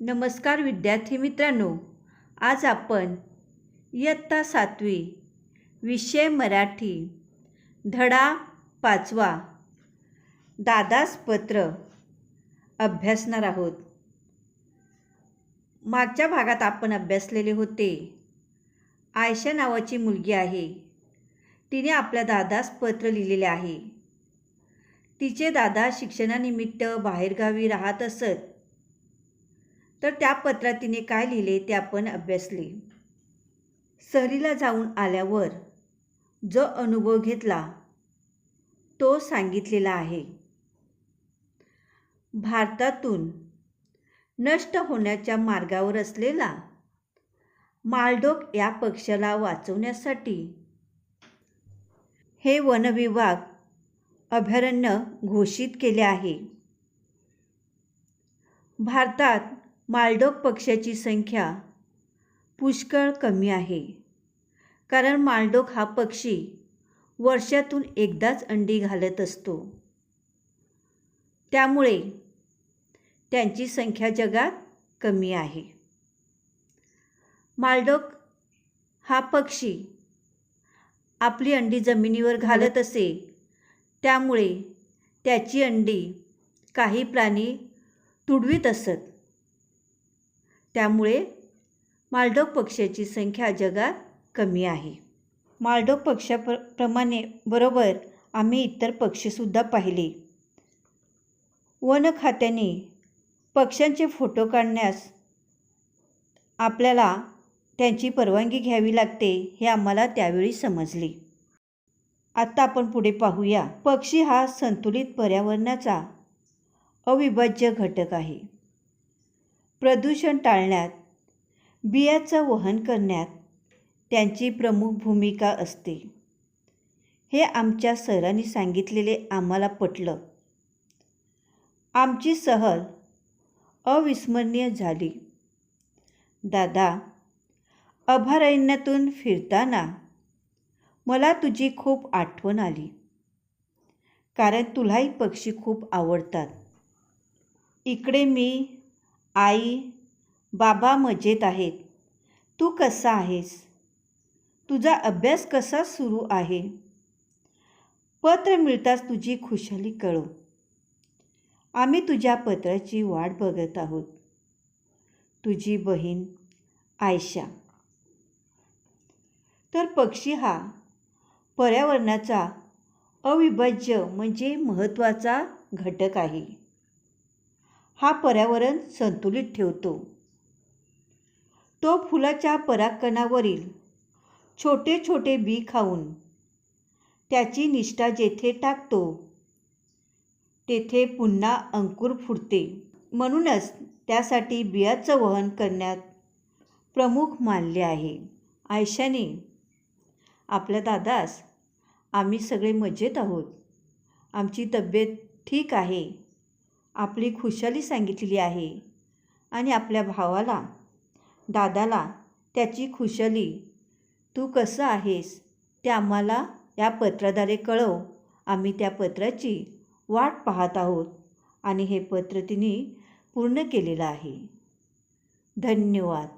नमस्कार विद्यार्थी मित्रांनो आज आपण इयत्ता सातवी विषय मराठी धडा पाचवा दादास पत्र अभ्यासणार आहोत. मागच्या भागात आपण अभ्यासलेले होते. आयशा नावाची मुलगी आहे. तिने आपल्या दादास पत्र लिहिलेले आहे. तिचे दादा शिक्षणानिमित्त बाहेरगावी राहत असत. तर त्या पत्रात तिने काय लिहिले ते आपण अभ्यासले. सहलीला जाऊन आल्यावर जो अनुभव घेतला तो सांगितलेला आहे. भारतातून नष्ट होण्याच्या मार्गावर असलेला मालडोक या पक्षाला वाचवण्यासाठी हे वनविभाग अभयारण्य घोषित केले आहे. भारतात मालडोक पक्ष्याची संख्या पुष्कळ कमी आहे. कारण मालडोक हा पक्षी वर्षातून एकदाच अंडी घालत असतो. त्यामुळे त्यांची संख्या जगात कमी आहे. मालडोक हा पक्षी आपली अंडी जमिनीवर घालत असे त्यामुळे त्याची अंडी काही प्राणी तुडवीत असत. त्यामुळे मालडोक पक्ष्याची संख्या जगात कमी आहे. मालडोक पक्ष्याप्र प्रमाणे बरोबर आम्ही इतर पक्षीसुद्धा पाहिले. वन खात्याने पक्ष्यांचे फोटो काढण्यास आपल्याला त्यांची परवानगी घ्यावी लागते हे आम्हाला त्यावेळी समजले. आत्ता आपण पुढे पाहूया. पक्षी हा संतुलित पर्यावरणाचा अविभाज्य घटक आहे. प्रदूषण टाळण्यात बियाचं वहन करण्यात त्यांची प्रमुख भूमिका असते. हे आमच्या सरांनी सांगितलेले आम्हाला पटलं. आमची सहल अविस्मरणीय झाली. दादा अभयारण्यातून फिरताना मला तुझी खूप आठवण आली. कारण तुलाही पक्षी खूप आवडतात. इकडे मी आई बाबा मजेत आहेत. तू कसा आहेस? तुझा अभ्यास कसा सुरू आहे? पत्र मिळताच तुझी खुशाली कळव आम्ही तुझ्या पत्राची वाट बघत आहोत. तुझी बहीण आयशा. तर पक्षी हा पर्यावरणाचा अविभाज्य म्हणजे महत्त्वाचा घटक आहे. हा पर्यावरण संतुलित ठेवतो. तो फुलाच्या परागकणावरील छोटे छोटे बी खाऊन त्याची निष्ठा जेथे टाकतो तेथे पुन्हा अंकुर फुटते. म्हणूनच त्यासाठी बियाचं वहन करण्यात प्रमुख मानले आहे. आयशाने आपल्या दादास आम्ही सगळे मजेत आहोत. आमची तब्येत ठीक आहे. आपली खुशाली सांगितलेली आहे. आणि आपल्या भावाला दादाला त्याची खुशाली तू कसं आहेस ते आम्हाला या पत्राद्वारे कळव. आम्ही त्या पत्राची वाट पाहत आहोत. आणि हे पत्र तिने पूर्ण केलेलं आहे. धन्यवाद.